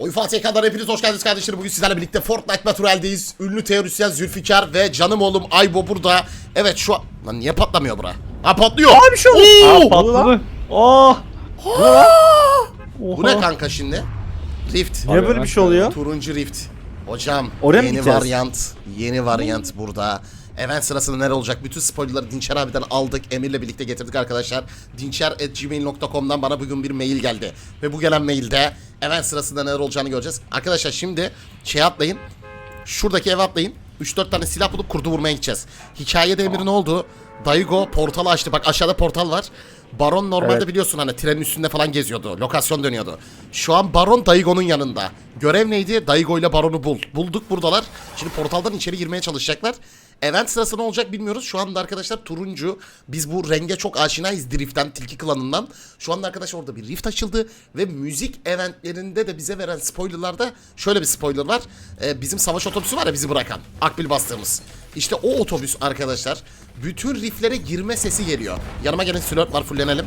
Oy Fatih kadar hepiniz hoş geldiniz kardeşlerim. Bugün sizlerle birlikte Fortnite Natural'deyiz. Ünlü teorisyen Zülfikar ve canım oğlum Aybo burada. Evet şu an... Lan niye patlamıyor bura? Ha patlıyor. Abi oldu. Oo! Aa, patladı. Oh. Bu ne kanka şimdi? Rift. Niye böyle bir şey oluyor? Turuncu Rift. Hocam Oraya mı yeni gideceğiz? varyant. Yeni varyant burada. Event sırasında neler olacak? Bütün spoilerları Dinçer abiden aldık. Emir'le birlikte getirdik arkadaşlar. Dinçer.gmail.com'dan bana bugün bir mail geldi. Ve bu gelen mailde event sırasında neler olacağını göreceğiz. Arkadaşlar şimdi şey atlayın. Şuradaki eve atlayın. 3-4 tane silah bulup kurdu vurmaya gideceğiz. Hikayede Emir'in ne oldu? Daigo portalı açtı. Bak aşağıda portal var. Baron normalde Evet. biliyorsun hani trenin üstünde falan geziyordu. Lokasyon dönüyordu. Şu an Baron Daigo'nun yanında. Görev neydi? Daigo ile Baron'u bul. Bulduk buradalar. Şimdi portaldan içeri girmeye çalışacaklar. Event sırası ne olacak bilmiyoruz. Şu anda arkadaşlar turuncu. Biz bu renge çok aşinayız Drift'ten, Tilki klanından. Şu anda arkadaşlar orada bir rift açıldı. Ve müzik eventlerinde de bize veren spoilerlarda şöyle bir spoiler var. Ee, bizim savaş otobüsü var ya bizi bırakan. Akbil bastığımız. İşte o otobüs arkadaşlar. Bütün riflere girme sesi geliyor. Yanıma gelin silört var fullenelim.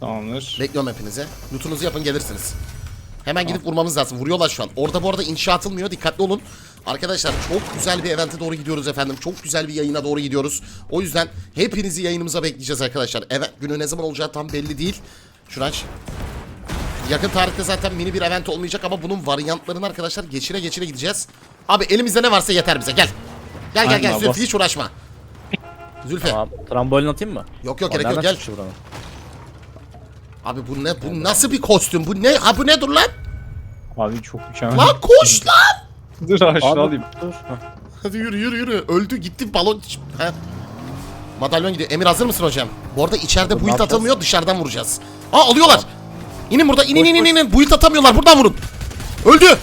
Tamamdır. Bekliyorum hepinize. Lootunuzu yapın gelirsiniz. Hemen gidip vurmamız lazım. Vuruyorlar şu an. Orada bu arada inşa atılmıyor. Dikkatli olun. Arkadaşlar çok güzel bir evente doğru gidiyoruz efendim. Çok güzel bir yayına doğru gidiyoruz. O yüzden hepinizi yayınımıza bekleyeceğiz arkadaşlar. Evet günü ne zaman olacağı tam belli değil. Şunu aç. Yakın tarihte zaten mini bir event olmayacak ama bunun varyantlarını arkadaşlar geçire geçire gideceğiz. Abi elimizde ne varsa yeter bize. Gel. Gel gel Aynen gel abi, Zülfü hiç uğraşma. Zülfü. Tamam. Trambolin atayım mı? Yok yok Aa, gerek yok nereden gel. çıkmış buranın? Abi bu ne? Bu nasıl bir kostüm? Bu ne? Ha bu ne dur lan? Abi çok mükemmel. Lan koş lan! Dur aşağı Abi, alayım. dur. Hadi yürü yürü yürü. Öldü gitti balon. Ha. Madalyon gidiyor. Emir hazır mısın hocam? Bu arada içeride build atamıyor dışarıdan vuracağız. Aa alıyorlar. İnin burada inin inin inin. Build atamıyorlar buradan vurun. Öldü.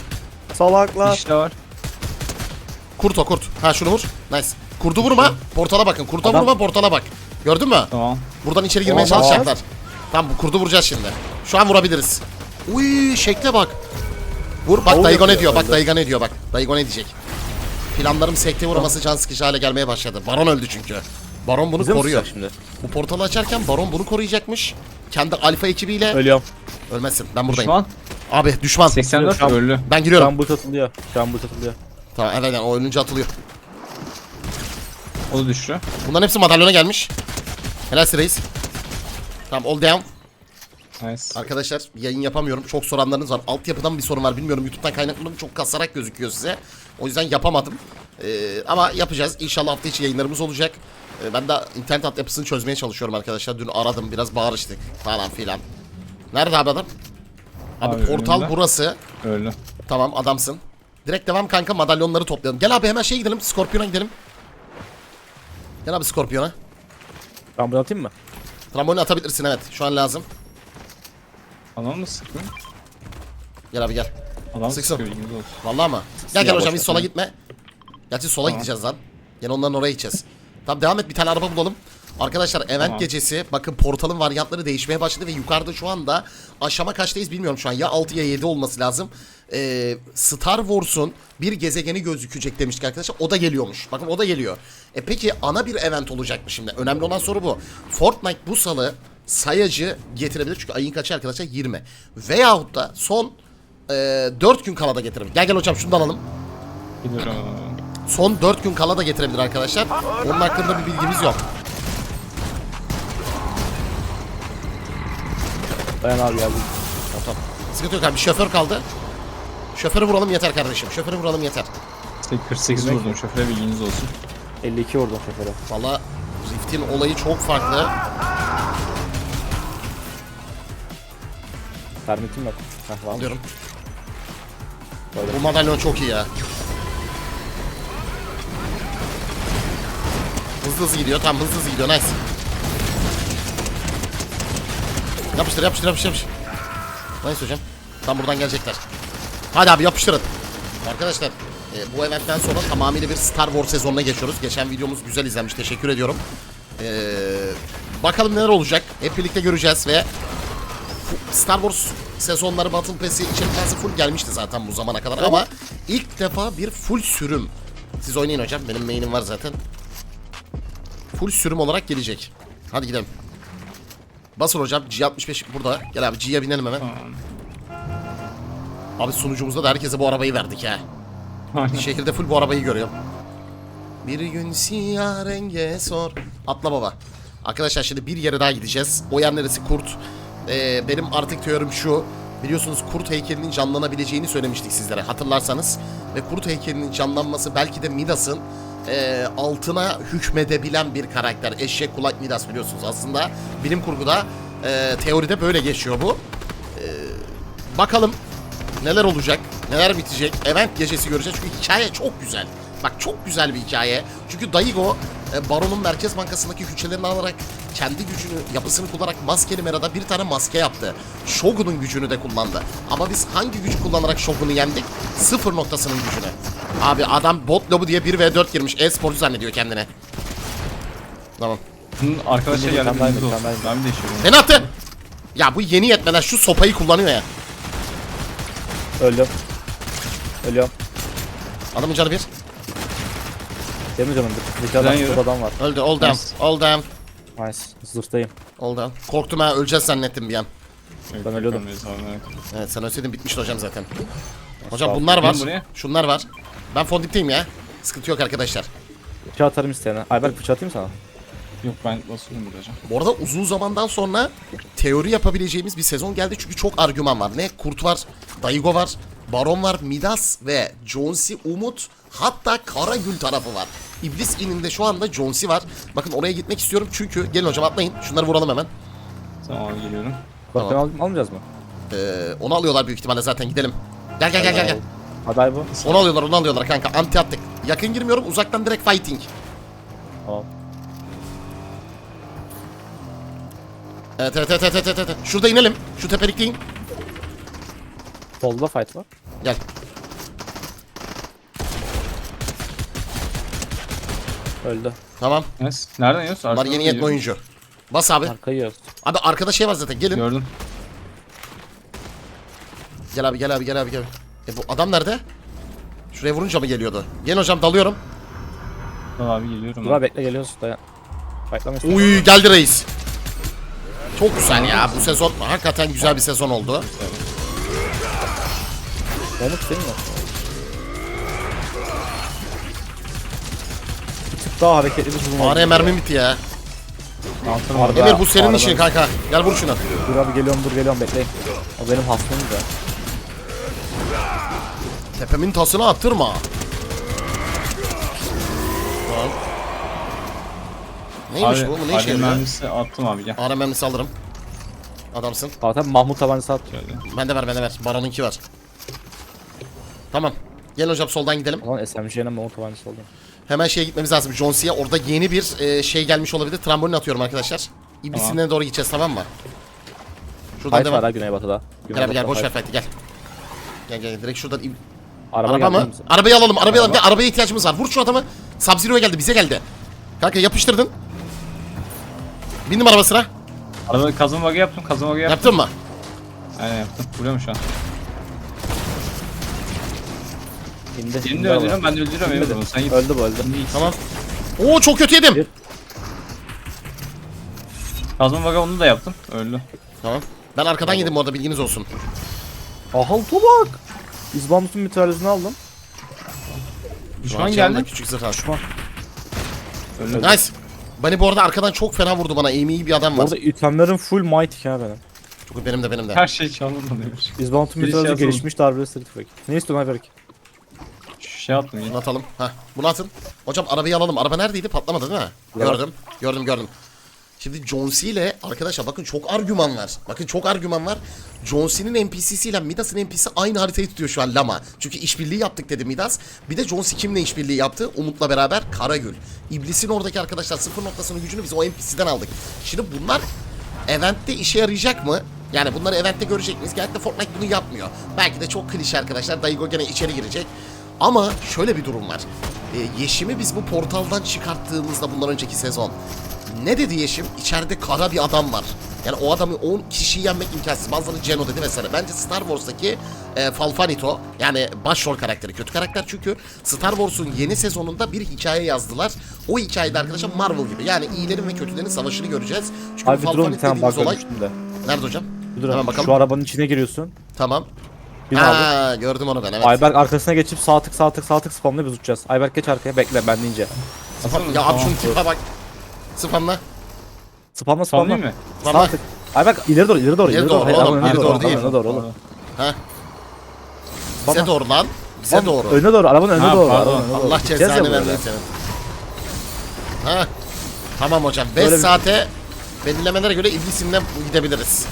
Salaklar. İşte var. Kurt o kurt. Ha şunu vur. Nice. Kurdu vurma. Portala bakın. Kurta Adam- vurma portala bak. Gördün mü? Tamam. Buradan içeri girmeye Tamam. çalışacaklar. Tamam bu kurdu vuracağız şimdi. Şu an vurabiliriz. Uy şekle bak. Vur bak Daigo ne diyor bak. Daigo ne diyor bak. Daigo ne diyecek. Planlarım sekte vurması can sıkıcı hale gelmeye başladı. Baron öldü çünkü. Baron bunu Bize mi koruyor. şimdi? Bu portalı açarken Baron bunu koruyacakmış. Kendi alfa ekibiyle Ölüyorum. ölmezsin. Ben buradayım. Düşman. Abi düşman. 84 Şu an- öldü. Ben Şu giriyorum. an bu atılıyor. Şu an bu atılıyor. Tamam evet evet o ölünce atılıyor. O da düştü. Bunların hepsi madalyona gelmiş. Helal reis. Tamam all down. Nice. Arkadaşlar yayın yapamıyorum. Çok soranlarınız var. Altyapıdan bir sorun var. Bilmiyorum YouTube'dan kaynaklı mı? Çok kasarak gözüküyor size. O yüzden yapamadım. Ee, ama yapacağız. İnşallah hafta içi yayınlarımız olacak. Ee, ben de internet altyapısını çözmeye çalışıyorum arkadaşlar. Dün aradım biraz bağırıştık falan filan. Nerede abi adam? Abi, Abi portal önümde. burası. Öldü. Tamam adamsın. Direkt devam kanka madalyonları toplayalım. Gel abi hemen şeye gidelim. Skorpiyon'a gidelim. Gel abi Skorpiyon'a. Trambol atayım mı? Trambolini atabilirsin evet. Şu an lazım. Adam mı sıkıyor? Gel abi gel. Adam Sıksın. sıkıyor. ilginiz olsun. Vallahi mı? Gel gel hocam hiç ver, sola gitme. Gerçi sola Tamam. gideceğiz lan. Yine onların oraya gideceğiz. Tamam devam et bir tane araba bulalım. Arkadaşlar event Tamam. gecesi bakın portalın varyantları değişmeye başladı ve yukarıda şu anda aşama kaçtayız bilmiyorum şu an ya 6 ya 7 olması lazım. Ee, Star Wars'un bir gezegeni gözükecek demiştik arkadaşlar o da geliyormuş. Bakın o da geliyor. E peki ana bir event olacak mı şimdi? Önemli olan soru bu. Fortnite bu salı sayacı getirebilir çünkü ayın kaçı arkadaşlar 20. Veyahut da son e, 4 gün kala da getirebilir. Gel gel hocam şunu da alalım. Gidiyorum. Son 4 gün kala da getirebilir arkadaşlar. Onun hakkında bir bilgimiz yok. Dayan abi geldim. Tamam. Sıkıntı yok abi. Şoför kaldı. Şoförü vuralım yeter kardeşim. Şoförü vuralım yeter. Tek 48 vurdum. Şoföre bilginiz olsun. 52 vurdum şoföre. Valla Rift'in olayı çok farklı. Permitim yok. Heh var? Alıyorum. Böyle. Bu madalyon çok iyi ya. Hızlı hızlı gidiyor. Tamam hızlı hızlı gidiyor. Nice. Yapıştır yapıştır yapıştır. yapıştır. Nice hocam. Tam buradan gelecekler. Hadi abi yapıştırın. Arkadaşlar e, bu eventten sonra tamamıyla bir Star Wars sezonuna geçiyoruz. Geçen videomuz güzel izlenmiş. Teşekkür ediyorum. E, bakalım neler olacak. Hep birlikte göreceğiz ve Star Wars sezonları Battle Pass'i içeriklensi full gelmişti zaten bu zamana kadar ama ilk defa bir full sürüm. Siz oynayın hocam. Benim main'im var zaten. Full sürüm olarak gelecek. Hadi gidelim. Basın hocam. G65 burada. Gel abi G'ye binelim hemen. Abi sunucumuzda da herkese bu arabayı verdik ha. Şehirde full bu arabayı görüyorum. Bir gün siyah renge sor. Atla baba. Arkadaşlar şimdi bir yere daha gideceğiz. O yer neresi kurt. Ee, benim artık teorim şu. Biliyorsunuz kurt heykelinin canlanabileceğini söylemiştik sizlere hatırlarsanız. Ve kurt heykelinin canlanması belki de Midas'ın e, altına hükmedebilen bir karakter. Eşek kulak Midas biliyorsunuz. Aslında bilim kurguda e, teoride böyle geçiyor bu. Bakalım neler olacak, neler bitecek. Event gecesi göreceğiz çünkü hikaye çok güzel. Bak çok güzel bir hikaye. Çünkü Daigo e, Baron'un Merkez Bankası'ndaki hücrelerini alarak kendi gücünü, yapısını kullanarak maskeli merada bir tane maske yaptı. Shogun'un gücünü de kullandı. Ama biz hangi gücü kullanarak Shogun'u yendik? Sıfır noktasının gücünü. Abi adam bot lobu diye 1v4 girmiş. E-sporcu zannediyor kendine. Tamam. Bunun arkadaşlar Bilmiyorum, geldi ben bilginiz de- olsun. ben değişiyorum. Beni attı. Ya bu yeni yetmeden şu sopayı kullanıyor ya. Öldüm. Ölüyorum. Adamın canı bir. Benim canım bir. Bir tane yürü. burada adam var. Öldü. All down. Nice. All down. Nice. Zırhtayım. All down. Korktum ha öleceğiz zannettim bir an. Ben ölüyordum. Evet sen ölseydin bitmişti hocam zaten. Hocam bunlar var. Gelin buraya. Şunlar var. Ben fondipteyim ya. Sıkıntı yok arkadaşlar. Bıçağı atarım isteyene. Ayberk bıçağı atayım sana. Yok ben basıyorum burada hocam. Bu arada uzun zamandan sonra teori yapabileceğimiz bir sezon geldi. Çünkü çok argüman var. Ne? Kurt var, Daigo var, Baron var, Midas ve Jonesy, Umut hatta Karagül tarafı var. İblis ininde şu anda Jonesy var. Bakın oraya gitmek istiyorum çünkü gelin hocam atlayın. Şunları vuralım hemen. Tamam abi geliyorum. Bak Tamam. al- almayacağız mı? Ee, onu alıyorlar büyük ihtimalle zaten gidelim. Gel gel gel gel gel. Hadi ay bu. Onu alıyorlar onu alıyorlar kanka. Anti attık. Yakın girmiyorum uzaktan direkt fighting. Tamam. Evet evet evet evet evet. evet. Şurada inelim. Şu tepelikte in. Solda fight var. Gel. Öldü. Tamam. Nice. Nereden yiyorsun? Bunlar Arkadan yeni yetme oyuncu. Bas abi. Arkayı yiyoruz. Abi arkada şey var zaten gelin. Gördüm. Gel abi gel abi gel abi gel. E bu adam nerede? Şuraya vurunca mı geliyordu? Gel hocam dalıyorum. Tamam abi geliyorum. Dur abi. bekle geliyoruz. Dayan. Fightlama istedim. Uy geldi reis. Çok güzel ya bu sezon hakikaten güzel bir sezon oldu. Umut senin mi? Bir tık daha hareketli bir hızım. Araya mermi bitti ya. Var. Emir bu senin işin kanka. Gel vur şunu. Dur abi geliyorum dur geliyorum bekleyin. O benim hastamım da. Tepemin tasını attırma. Lan. Neymiş Abi, bu? Bu ne işe yarıyor? mermisi attım abi gel. Ara mermisi alırım. Adamsın. Zaten Mahmut tabancası at. Şöyle. Bende ver bende ver. Baron'unki var. Tamam. Gel hocam soldan gidelim. Ulan SMG'nin tabancası oldu. Hemen şeye gitmemiz lazım. John Cena. Orada yeni bir e, şey gelmiş olabilir. Trambolin atıyorum arkadaşlar. İblisinden doğru gideceğiz tamam mı? Şuradan Fight var devam. ha Güneybatı'da. Gel abi gel boş ver fight'i gel. Gel gel direkt şuradan ib- Araba, Araba mı? misin? Arabayı alalım. Arabayı alalım. Gel, arabaya ihtiyacımız var. Vur şu adamı. Sub-Zero'ya geldi. Bize geldi. Kanka yapıştırdın. Bindim arabasına. Arada kazma bug'ı yaptım. Kazma bug'ı yaptım. Yaptın mı? Aynen yaptım. Vuruyor mu şu an? İndi. Birini de öldürüyorum. Ben de öldürüyorum. Emir bunu. Sen git. Öldü bu öldü. Tamam. Oo çok kötü yedim. Bir- Kazma bug'ı onu da yaptım. Öldü. Tamam. Ben arkadan yedim bu arada bilginiz olsun. Ahalto bak. İzbandut'un mitralözünü aldım. Düşman canımda geldi. Küçük zırh al. Öldü. Nice. Beni bu arada arkadan çok fena vurdu bana. Aim'i iyi bir adam Bu var. arada itemlerin full mighty ha benim. Çok benim de benim de. Her şey çalındı Emir. İzbandut'un Bir şey yazalım. gelişmiş darbeli street fight. Ne istiyorsun Ayberk? Şey attım yine. Bunu atalım. Heh, bunu atın. Hocam arabayı alalım. Araba neredeydi? Patlamadı değil mi? Yok. Gördüm. Gördüm gördüm. Şimdi John C ile arkadaşlar bakın çok argüman var. Bakın çok argüman var. John C'nin NPC'siyle Midas'ın NPC'si aynı haritayı tutuyor şu an Lama. Çünkü işbirliği yaptık dedi Midas. Bir de John C kimle işbirliği yaptı? Umut'la beraber Karagül. İblisin oradaki arkadaşlar sıfır noktasının gücünü biz o NPC'den aldık. Şimdi bunlar Event'te işe yarayacak mı? Yani bunları Event'te görecek miyiz? Genellikle Fortnite bunu yapmıyor. Belki de çok klişe arkadaşlar. Daigo gene içeri girecek. Ama şöyle bir durum var. Ee, Yeşim'i biz bu portaldan çıkarttığımızda bundan önceki sezon. Ne dedi Yeşim? İçeride kara bir adam var. Yani o adamı 10 kişiyi yenmek imkansız. Bazıları Geno dedi vesaire. Bence Star Wars'taki e, Falfanito yani başrol karakteri kötü karakter çünkü Star Wars'un yeni sezonunda bir hikaye yazdılar. O hikayede arkadaşlar Marvel gibi. Yani iyilerin ve kötülerin savaşını göreceğiz. Çünkü Abi tane dediğimiz olay... Nerede hocam? Durun. Hemen bakalım. Şu arabanın içine giriyorsun. Tamam. Bir aldım. Ha gördüm onu ben evet. Ayberk arkasına geçip sağ tık sağ tık sağ tık spamla biz uçacağız. Ayberk geç arkaya bekle ben deyince. Spam- ya Tamam, abi şunun tipe bak. Spamla. Spamla Tamam spamla. değil mi? Sağ Spamla. tık. Ayberk ileri doğru ileri doğru. İleri doğru Hayır, oğlum, ileri önüne doğru değil. arabanın önüne doğru oğlum. Ha. Bize doğru lan. Bize Spam, doğru. Önüne doğru arabanın önüne Ha, doğru. pardon. arabanın önüne doğru. Allah Gideceğiz ya cezanı böyle. vermesin senin. Ha. Tamam hocam. 5 Böyle bir- saate belirlemelere göre iblisimle gidebiliriz.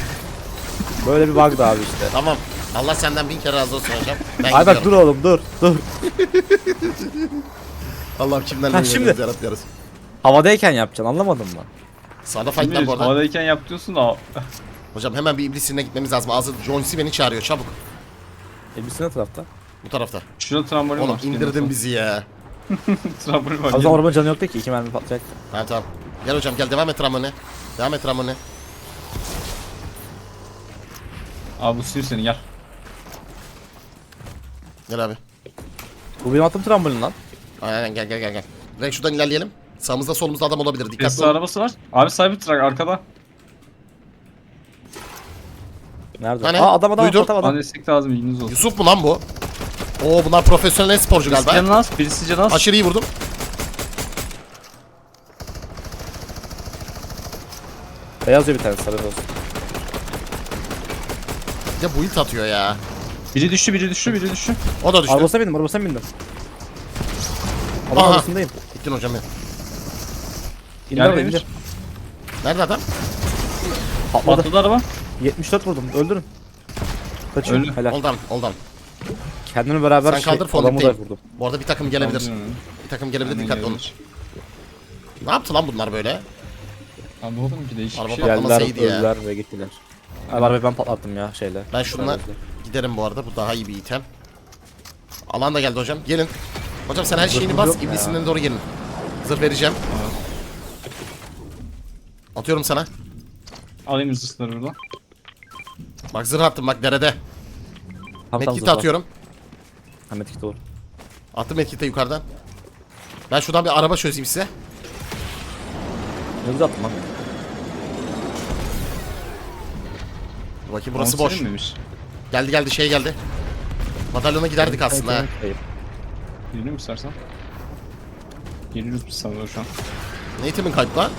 Böyle bir bug da abi işte. Tamam. Allah senden bin kere razı olsun hocam. Ben Ayberk dur gidiyorum. oğlum dur dur. Allah'ım kimden Ha, ne şimdi. şimdi. yaratıyoruz. Havadayken yapacaksın anlamadın mı? Sağda fightlar bu arada. Havadayken yap diyorsun da Hocam hemen bir iblisimle gitmemiz lazım. Ağzı John C. beni çağırıyor çabuk. Elbisi ne tarafta? Bu tarafta. şurada trambolin Oğlum var. indirdin bizi ya. Trambolin var. O zaman arabanın canı yoktu ki iki mermi patlayacak. Tamam tamam. Gel hocam gel devam et Ramon'e. Devam et Ramon'e. Abi bu sür seni gel. Gel abi. Bu benim attığım trambolin lan. Aynen gel gel gel gel. Direkt şuradan ilerleyelim. Sağımızda solumuzda adam olabilir. Dikkatli Tesla olun. arabası var. Abi Cybertruck arkada. Nerede? Hani? Aa adam adam Duydum. adam Bana adam. destek lazım bilginiz olsun. Yusuf mu lan bu? Oo bunlar profesyonel sporcu Birisi galiba. canı az, birisi canı az. Aşırı iyi vurdum. Beyaz bir tane sarı olsun. Bir de build atıyor ya. Biri düştü, biri düştü, biri düştü. O da düştü. Arabasına bindim arabasına bindim. Adam Aha. arabasındayım. Gittin hocam ya. İndir Gel araba Emir. indir. Nerede adam? Patladı. Patladı araba. 74 vurdum öldürün. Kaçıyor. Öldü. Helal. Hold on. Kendimi beraber Sen kaldır, şey, fondip adamı da değil. vurdum. Bu arada bir takım gelebilir. Bir takım gelebilir dikkatli olun. gelebilir. Ne yaptı lan bunlar böyle? Abi oğlum ki değişik Araba bir şey. Geldiler Patlamasaydı ya. öldüler ve gittiler. Abi arabayı ben patlattım ya şeyle. Ben şununla giderim bu arada. Bu daha iyi bir item. Alan da geldi hocam. Gelin. Hocam sen her şeyini bas. İblisinden doğru gelin. Zırh vereceğim. Atıyorum sana. Alayım hırsızları buradan. Bak zırh attım bak derede. Tam tam Medkit atıyorum. Ha medkit olur. Attım medkit'e yukarıdan. Ben şuradan bir araba çözeyim size. Ne güzel attım lan. Bakayım burası Tamam, boş. miymiş? Geldi geldi şey geldi. Madalyona giderdik aslında ha. Girelim mi istersen? Geliyoruz biz sanırım şu an. Ne itimin kayıp lan?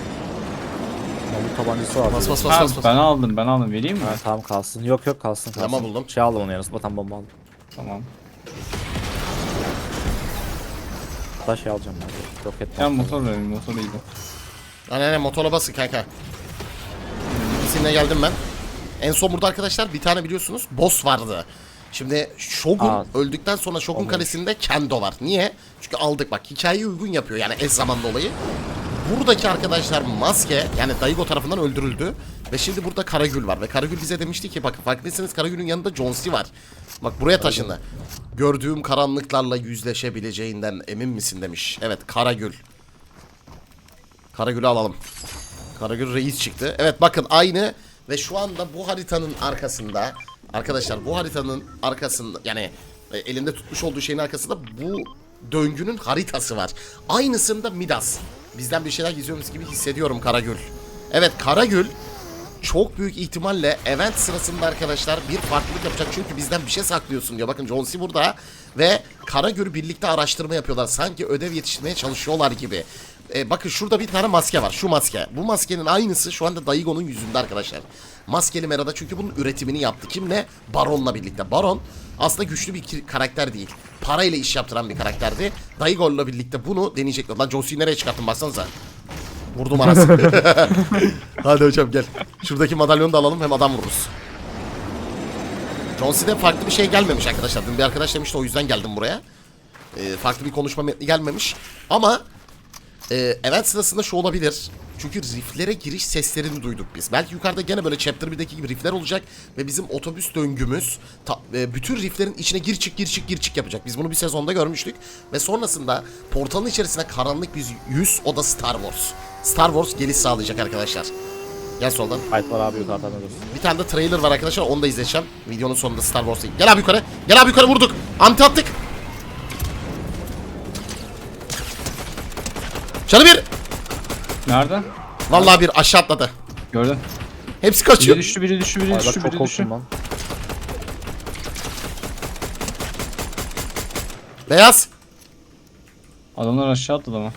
Mamut tabancası var. Bas bas bas Ha, bas. bas. ben aldım, ben aldım. Vereyim mi? Ha, tamam kalsın. Yok yok kalsın kalsın. Tamam, buldum. Şey aldım onu yarısı batan bomba aldım. Tamam. Hatta şey alacağım ben. Roket. Ya motor verelim, motor iyiydi. Aynen aynen motorla basın kanka. İkisine geldim ben. En son burada arkadaşlar bir tane biliyorsunuz boss vardı. Şimdi Shogun Aa. öldükten sonra Shogun Olmuş. kalesinde Kendo var. Niye? Çünkü aldık bak hikayeyi uygun yapıyor yani eş zaman dolayı. Buradaki arkadaşlar maske yani Daigo tarafından öldürüldü. Ve şimdi burada Karagül var. Ve Karagül bize demişti ki bakın farkındaysanız Karagül'ün yanında John C var. Bak buraya taşındı. Gördüğüm karanlıklarla yüzleşebileceğinden emin misin demiş. Evet Karagül. Karagül'ü alalım. Karagül reis çıktı. Evet bakın aynı ve şu anda bu haritanın arkasında arkadaşlar bu haritanın arkasında yani e, elinde tutmuş olduğu şeyin arkasında bu döngünün haritası var. Aynısında Midas. Bizden bir şeyler gizliyormuş gibi hissediyorum Karagül. Evet Karagül çok büyük ihtimalle event sırasında arkadaşlar bir farklılık yapacak. Çünkü bizden bir şey saklıyorsun diyor. Bakın John C burada ve Karagül'ü birlikte araştırma yapıyorlar. Sanki ödev yetiştirmeye çalışıyorlar gibi. E, bakın şurada bir tane maske var. Şu maske. Bu maskenin aynısı şu anda Daigo'nun yüzünde arkadaşlar. Maskeli Mera'da çünkü bunun üretimini yaptı. Kimle? Baron'la birlikte. Baron aslında güçlü bir karakter değil. Parayla iş yaptıran bir karakterdi. Daigo'yla birlikte bunu deneyecekler. Lan John C'yi nereye çıkarttın baksanıza. Vurdum anasını. Hadi hocam gel. Şuradaki madalyonu da alalım hem adam vururuz. John C'de farklı bir şey gelmemiş arkadaşlar. Dün bir arkadaş demişti o yüzden geldim buraya. Ee, farklı bir konuşma metni gelmemiş. Ama e, event sırasında şu olabilir. Çünkü rifflere giriş seslerini duyduk biz. Belki yukarıda gene böyle Chapter 1'deki gibi riffler olacak ve bizim otobüs döngümüz ta- e, bütün rifflerin içine gir çık gir çık gir çık yapacak. Biz bunu bir sezonda görmüştük ve sonrasında portalın içerisine karanlık bir yüz o da Star Wars. Star Wars geliş sağlayacak arkadaşlar. Gel soldan. Fight var abi yukarıdan da dursun. Bir tane de trailer var arkadaşlar onu da izleyeceğim. Videonun sonunda Star Wars'ı. Gel abi yukarı. Gel abi yukarı vurduk. Anti attık. Canı bir. Nerede? Vallahi bir aşağı atladı. Gördün. Hepsi Biri kaçıyor. düştü, biri düştü, biri Ay bak düştü, çok biri düştü. korktum lan. Beyaz. Adamlar aşağı atladı ama.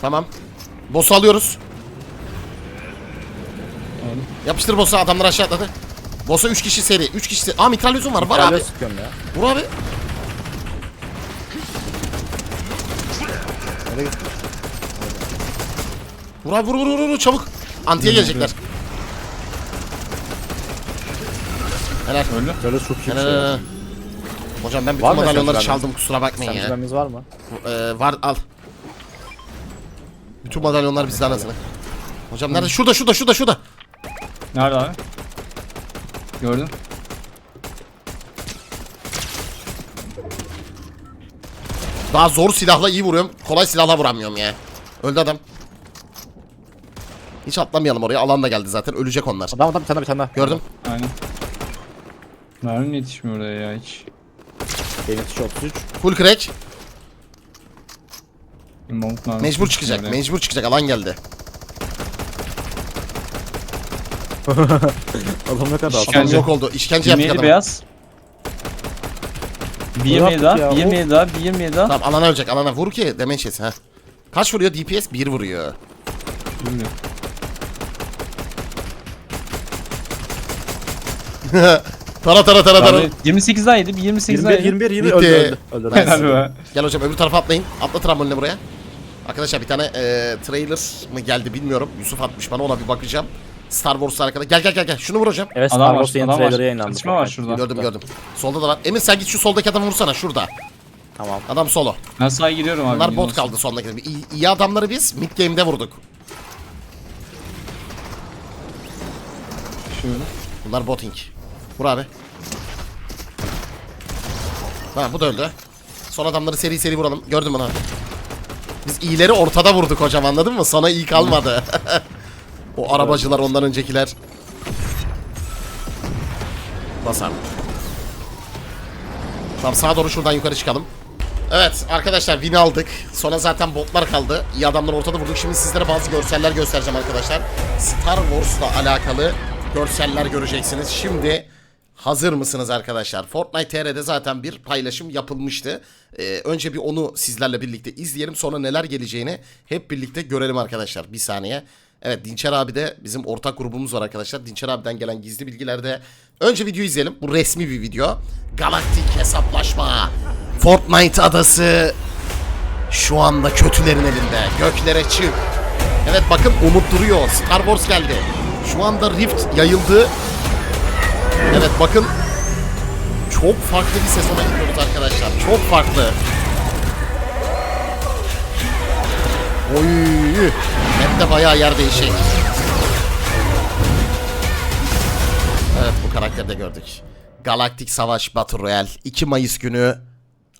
Tamam. Boss'u alıyoruz. Aldım. Yapıştır boss'u adamlar aşağı atladı. Boss'a 3 kişi seri. 3 kişi seri. Aa mitralyozum var. Var abi. Mitralyo sıkıyorum ya. Vur abi. Nereye gitti? Vur abi vur vur vur, vur çabuk. Antiye gelecekler. Helal. Öldü. Mitralyo çok iyi Helal, şey. helal. Hocam ben bütün Var mı çaldım kusura bakmayın ya. Sensörlerimiz var mı? Ee, var al. Bütün madalyonlar bizde anasını. Hocam nerede? Şurada şurada şurada şurada. Nerede abi? Gördün. Daha zor silahla iyi vuruyorum. Kolay silahla vuramıyorum ya. Öldü adam. Hiç atlamayalım oraya. Alan da geldi zaten. Ölecek onlar. Adam adam bir tane bir tane daha. Gördüm. Aynen. Mermim yetişmiyor oraya ya hiç. Benim tuşu 33. Full crack. Monk mermisi Mecbur yetişmiyor çıkacak. oraya. Mecbur çıkacak. Alan geldi. Adam ne kadar İşkence. Adam yok oldu. İşkence yaptık adamı. beyaz. Bir yemeği daha, ya, bir yemeği daha, bir yemeği daha. Tamam alana ölecek. Alana vur ki damage yesin ha. Kaç vuruyor DPS? 1 vuruyor. Bilmiyorum. Tara tara tara tara. Abi 28 daha yedi, bir 28 daha 21 yedi. 21 20 Bitti. öldü öldü. Öldü. Helal be. Gel hocam öbür tarafa atlayın. Atla trambolinle buraya. Arkadaşlar bir tane e, trailer mı geldi bilmiyorum. Yusuf atmış bana ona bir bakacağım. Star Wars arkada. Gel gel gel gel. Şunu vur hocam. Evet Adam Star var, Wars yeni adam var. trailer'ı yayınlandı. Çatışma var şurada. Gördüm gördüm. Solda da var. Emin sen git şu soldaki adamı vursana şurada. Tamam. Adam solo. Ben sağa giriyorum abi. Bunlar bot olsun. kaldı sondaki. İyi, iyi adamları biz mid game'de vurduk. Şöyle. Bunlar botting. Vur abi. Tamam bu da öldü. Son adamları seri seri vuralım. Gördüm onu abi. Biz iyileri ortada vurduk hocam anladın mı? Sana iyi kalmadı. o arabacılar ondan öncekiler. Bas abi. Tamam sağa doğru şuradan yukarı çıkalım. Evet arkadaşlar win aldık. Sonra zaten botlar kaldı. İyi adamlar ortada vurduk. Şimdi sizlere bazı görseller göstereceğim arkadaşlar. Star Wars'la alakalı görseller göreceksiniz. Şimdi hazır mısınız arkadaşlar? Fortnite TR'de zaten bir paylaşım yapılmıştı. Ee, önce bir onu sizlerle birlikte izleyelim. Sonra neler geleceğini hep birlikte görelim arkadaşlar. Bir saniye. Evet Dinçer abi de bizim ortak grubumuz var arkadaşlar. Dinçer abiden gelen gizli bilgilerde. Önce video izleyelim. Bu resmi bir video. Galaktik hesaplaşma. Fortnite adası şu anda kötülerin elinde. Göklere çık. Evet bakın umut duruyor. Star Wars geldi. Şu anda Rift yayıldı. Evet bakın. Çok farklı bir sezona gidiyoruz arkadaşlar. Çok farklı. Oy. Hem de bayağı yer değişik. Evet bu karakteri de gördük. Galaktik Savaş Battle Royale 2 Mayıs günü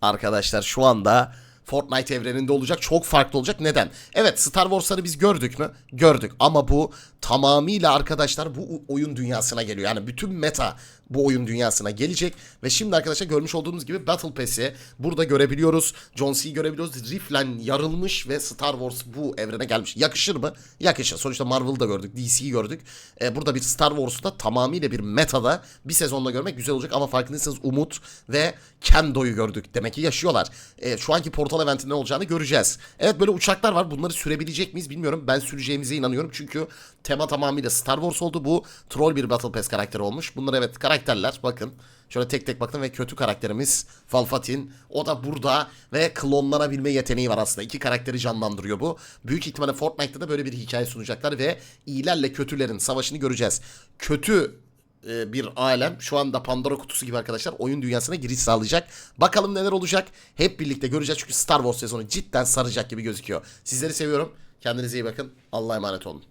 arkadaşlar şu anda Fortnite evreninde olacak. Çok farklı olacak. Neden? Evet Star Wars'ları biz gördük mü? Gördük. Ama bu tamamıyla arkadaşlar bu oyun dünyasına geliyor. Yani bütün meta bu oyun dünyasına gelecek. Ve şimdi arkadaşlar görmüş olduğunuz gibi Battle Pass'i burada görebiliyoruz. John C'yi görebiliyoruz. Rift'len yarılmış ve Star Wars bu evrene gelmiş. Yakışır mı? Yakışır. Sonuçta Marvel'ı da gördük. DC'yi gördük. Ee, burada bir Star Wars'u da tamamıyla bir metada bir sezonda görmek güzel olacak. Ama farkındaysanız Umut ve Kendo'yu gördük. Demek ki yaşıyorlar. Ee, şu anki Portal Event'in ne olacağını göreceğiz. Evet böyle uçaklar var. Bunları sürebilecek miyiz bilmiyorum. Ben süreceğimize inanıyorum. Çünkü tema tamamıyla Star Wars oldu. Bu troll bir Battle Pass karakteri olmuş. Bunlar evet karakterler. Bakın. Şöyle tek tek baktım ve kötü karakterimiz Falfatin. O da burada ve klonlanabilme yeteneği var aslında. İki karakteri canlandırıyor bu. Büyük ihtimalle Fortnite'da da böyle bir hikaye sunacaklar ve iyilerle kötülerin savaşını göreceğiz. Kötü e, bir alem şu anda Pandora kutusu gibi arkadaşlar oyun dünyasına giriş sağlayacak. Bakalım neler olacak. Hep birlikte göreceğiz çünkü Star Wars sezonu cidden saracak gibi gözüküyor. Sizleri seviyorum. Kendinize iyi bakın. Allah'a emanet olun.